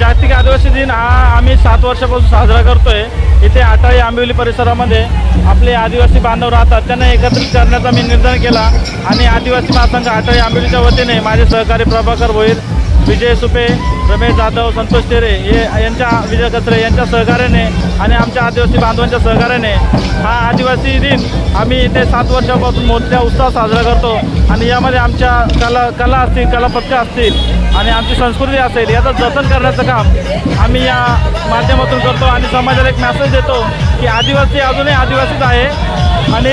जागतिक आदिवासी दिन हा आम्ही सात वर्षापासून साजरा करतोय. इथे आटाळी आंबिवली परिसरामध्ये आपले आदिवासी बांधव राहतात. त्यांना एकत्रित करण्याचा मी निर्धार केला आणि आदिवासी महासंघ आटाळी आंबिवलीच्या वतीने माझे सहकारी प्रभाकर भोईर विजय सुपे रमेश जाधव संतोष तेरे हे यांच्या विजय कचरे यांच्या सहकार्याने आणि आमच्या आदिवासी बांधवांच्या सहकार्याने हा आदिवासी दिन आम्ही इथे सात वर्षापासून मोठ्या उत्साहात साजरा करतो. आणि यामध्ये आमच्या कला कला असतील कलापथकं असतील आणि आमची संस्कृती असेल याचं जतन करण्याचं काम आम्ही या माध्यमातून करतो. आणि समाजाला एक मेसेज देतो की आदिवासी अजूनही आदिवासीच आहे. आणि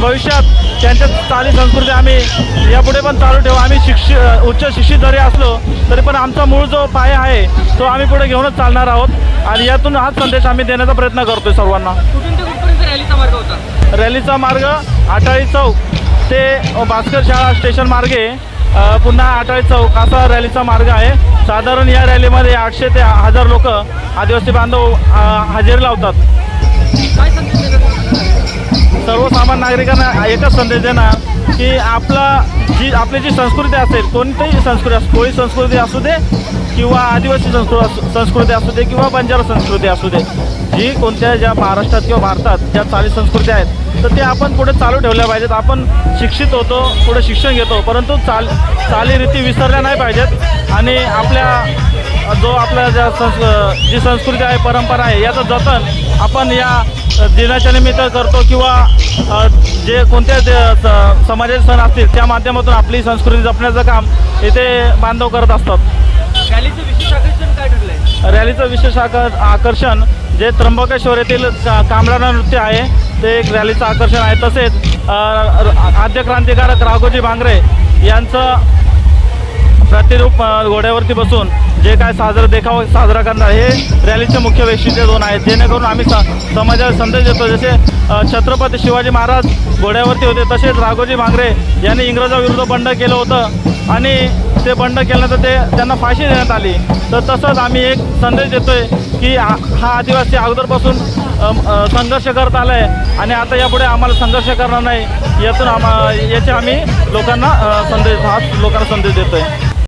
भविष्यात त्यांच्या चाली संस्कृती आम्ही यापुढे पण चालू ठेवू. आम्ही शिक्षि उच्च शिक्षित जरी असलो तरी पण आमचा मूळ जो पाया आहे तो आम्ही पुढे घेऊनच चालणार आहोत. आणि यातून हाच संदेश आम्ही देण्याचा प्रयत्न करतोय सर्वांना. रॅलीचा मार्ग होता? रॅलीचा मार्ग आटाळी चौक ते भास्कर शाळा स्टेशन मार्गे पुन्हा आटाळी चौक असा रॅलीचा मार्ग आहे. साधारण या रॅलीमध्ये आठशे ते हजार लोक आदिवासी बांधव हजेरी लावतात. काय संदेश देणार सर्वसामान्य नागरिकांना एकच संदेश देणार की आपला जी आपली जी संस्कृती असेल कोणतीही संस्कृती असो कोळी संस्कृती असू दे किंवा आदिवासी संस्कृ संस्कृती असू दे किंवा बंजारा संस्कृती असू दे जी कोणत्या ज्या महाराष्ट्रात किंवा भारतात ज्या चाली संस्कृती आहेत तर ते आपण पुढे चालू ठेवल्या पाहिजेत. आपण शिक्षित होतो पुढे शिक्षण घेतो परंतु चाल चालीरीती विसरल्या नाही पाहिजेत. आणि आपल्या जो आपल्या ज्या संस् जी संस्कृती आहे परंपरा आहे याचं जतन आपण या दिनाच्या निमित्त करतो किंवा जे कोणत्या स- समाजाचे सण असतील त्या माध्यमातून आपली संस्कृती जपण्याचं काम इथे बांधव करत असतात. रॅलीचं विशेष आकर्षण काय ठरलंय? रॅलीचं विशेष आकर आकर्षण जे त्र्यंबकेश्वर येथील का कांबळा नृत्य आहे ते एक रॅलीचं आकर्षण आहे. तसेच आद्य क्रांतिकारक राघोजी भांगरे यांचं प्रतिरूप घोड्यावरती बसून जे काय साजरा देखावा साजरा करणार हे रॅलीचे मुख्य वैशिष्ट्य दोन आहेत. जेणेकरून आम्ही स समाजाला संदेश देतो. जसे छत्रपती शिवाजी महाराज घोड्यावरती होते तसेच राघोजी भांगरे यांनी इंग्रजाविरुद्ध बंड केलं होतं. आणि ते बंड केल्यानंतर ते त्यांना फाशी देण्यात आली. तर तसंच आम्ही एक संदेश देतोय की हा हा आदिवासी अगोदरपासून संघर्ष करत आला आहे आणि आता यापुढे आम्हाला संघर्ष करणार नाही. यातून आम्हा याचे आम्ही लोकांना संदेश हा लोकांना संदेश देतोय.